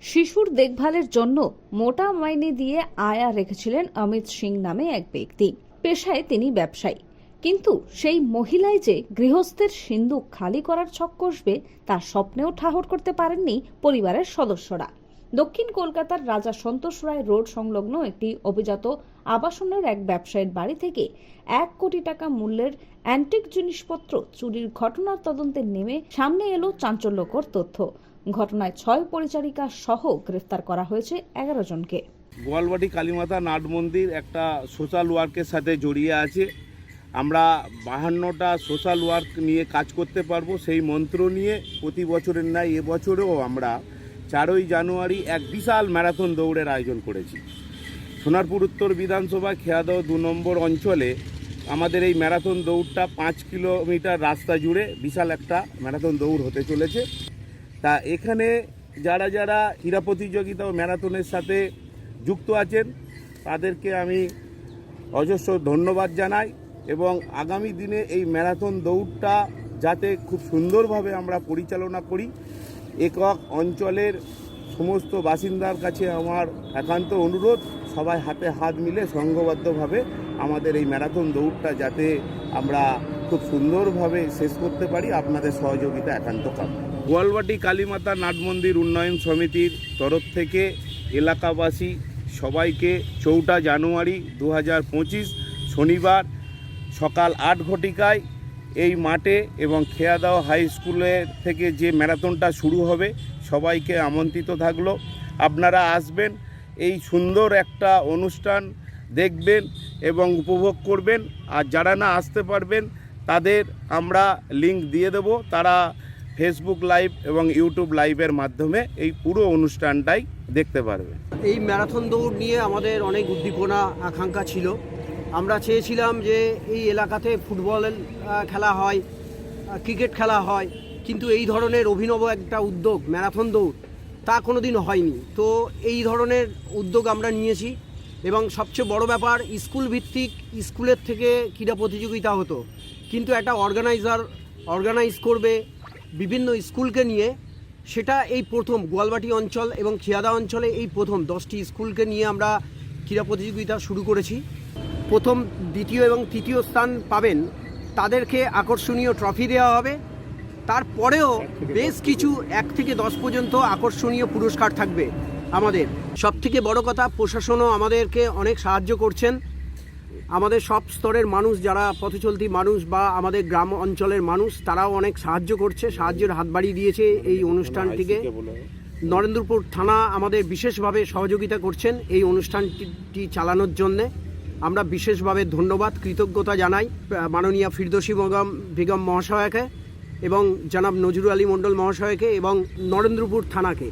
শিশুর দেখভালের জন্য মোটা মাইনে দিয়ে আয়া রেখেছিলেন অমিত সিং নামে এক ব্যক্তি। পেশায় তিনি ব্যবসায়ী। কিন্তু সেই মহিলাই যে গৃহস্থের সিন্ধুক খালি করার ছক কষবে, তার স্বপ্নেও ঠাহর করতে পারেননি পরিবারের সদস্যরা। দক্ষিণ কলকাতার রাজা সন্তোষ রায় রোড সংলগ্ন একটি অভিজাত আবাসনের এক ব্যবসায়ীর বাড়ি থেকে এক কোটি টাকা মূল্যের অ্যান্টিক জিনিসপত্র চুরির ঘটনার তদন্তে নেমে সামনে এলো চাঞ্চল্যকর তথ্য। ঘটনায় ছয় পরিচারিকা সহ গ্রেফতার করা হয়েছে এগারো জনকে। গোয়ালবাটি, কালীমাতা, নাট মন্দির একটা সোশ্যাল ওয়ার্কের সাথে জড়িয়ে আছে। আমরা বাহান্নটা সোশ্যাল ওয়ার্ক নিয়ে কাজ করতে পারব। সেই মন্ত্র নিয়ে প্রতি বছরের ন্যায় এবছরেও আমরা চারই জানুয়ারি এক বিশাল ম্যারাথন দৌড়ের আয়োজন করেছি। সোনারপুর উত্তর বিধানসভা খেয়াদহ দু নম্বর অঞ্চলে আমাদের এই ম্যারাথন দৌড়টা পাঁচ কিলোমিটার রাস্তা জুড়ে বিশাল একটা ম্যারাথন দৌড় হতে চলেছে। তা এখানে যারা যারা ক্রীড়া প্রতিযোগিতা ও ম্যারাথনের সাথে যুক্ত আছেন, তাদেরকে আমি অজস্র ধন্যবাদ জানাই এবং আগামী দিনে এই ম্যারাথন দৌড়টা যাতে খুব সুন্দরভাবে আমরা পরিচালনা করি, একক অঞ্চলের সমস্ত বাসিন্দার কাছে আমার একান্ত অনুরোধ, সবাই হাতে হাত মিলে সংঘবদ্ধভাবে আমাদের এই ম্যারাথন দৌড়টা যাতে আমরা খুব সুন্দরভাবে শেষ করতে পারি। আপনাদের সহযোগিতা একান্ত কাম গোয়ালবাটি কালীমাতা নাট মন্দির উন্নয়ন সমিতির তরফ থেকে এলাকাবাসী সবাইকে চৌঠা জানুয়ারি দু হাজার পঁচিশ শনিবার সকাল আট ঘটিকায় এই মাঠে এবং খেয়াদাও হাই স্কুলের থেকে যে ম্যারাথনটা শুরু হবে সবাইকে আমন্ত্রিত থাকল। আপনারা আসবেন, এই সুন্দর একটা অনুষ্ঠান দেখবেন এবং উপভোগ করবেন। আর যারা না আসতে পারবেন, তাদের আমরা লিংক দিয়ে দেব। তারা ফেসবুক লাইভ এবং ইউটিউব লাইভের মাধ্যমে এই পুরো অনুষ্ঠানটাই দেখতে পারবে। এই ম্যারাথন দৌড় নিয়ে আমাদের অনেক উদ্দীপনা, আকাঙ্ক্ষা ছিল। আমরা চেয়েছিলাম যে এই এলাকাতে ফুটবল খেলা হয় ক্রিকেট খেলা হয়, কিন্তু এই ধরনের অভিনব একটা উদ্যোগ, ম্যারাথন দৌড়, তা কোনো দিন হয়নি। তো এই ধরনের উদ্যোগ আমরা নিয়েছি এবং সবচেয়ে বড় ব্যাপার, স্কুল ভিত্তিক স্কুলের থেকে ক্রীড়া প্রতিযোগিতা হতো। কিন্তু একটা অর্গানাইজার অর্গানাইজ করবে বিভিন্ন স্কুলকে নিয়ে সেটা এই প্রথম গোয়ালবাটি অঞ্চল এবং খিয়াদা অঞ্চলে এই প্রথম দশটি স্কুলকে নিয়ে আমরা ক্রীড়া প্রতিযোগিতা শুরু করেছি। প্রথম, দ্বিতীয় এবং তৃতীয় স্থান পাবেন তাদেরকে আকর্ষণীয় ট্রফি দেওয়া হবে। তারপরেও বেশ কিছু, এক থেকে দশ পর্যন্ত আকর্ষণীয় পুরস্কার থাকবে আমাদের। সবথেকে বড় কথা, প্রশাসনও আমাদেরকে অনেক সাহায্য করছেন। আমাদের সব স্তরের মানুষ যারা পথচলতি মানুষ বা আমাদের গ্রাম অঞ্চলের মানুষ তারাও অনেক সাহায্য করছে সাহায্যের হাত বাড়িয়ে দিয়েছে এই অনুষ্ঠানটিকে। নরেন্দ্রপুর থানা আমাদের বিশেষভাবে সহযোগিতা করছেন এই অনুষ্ঠানটি চালানোর জন্যে। আমরা বিশেষভাবে ধন্যবাদ কৃতজ্ঞতা জানাই মাননীয় ফিরদোসী বেগম বেগম মহাশয়াকে এবং জনাব নজরুল আলী মণ্ডল মহাশয়কে এবং নরেন্দ্রপুর থানাকে।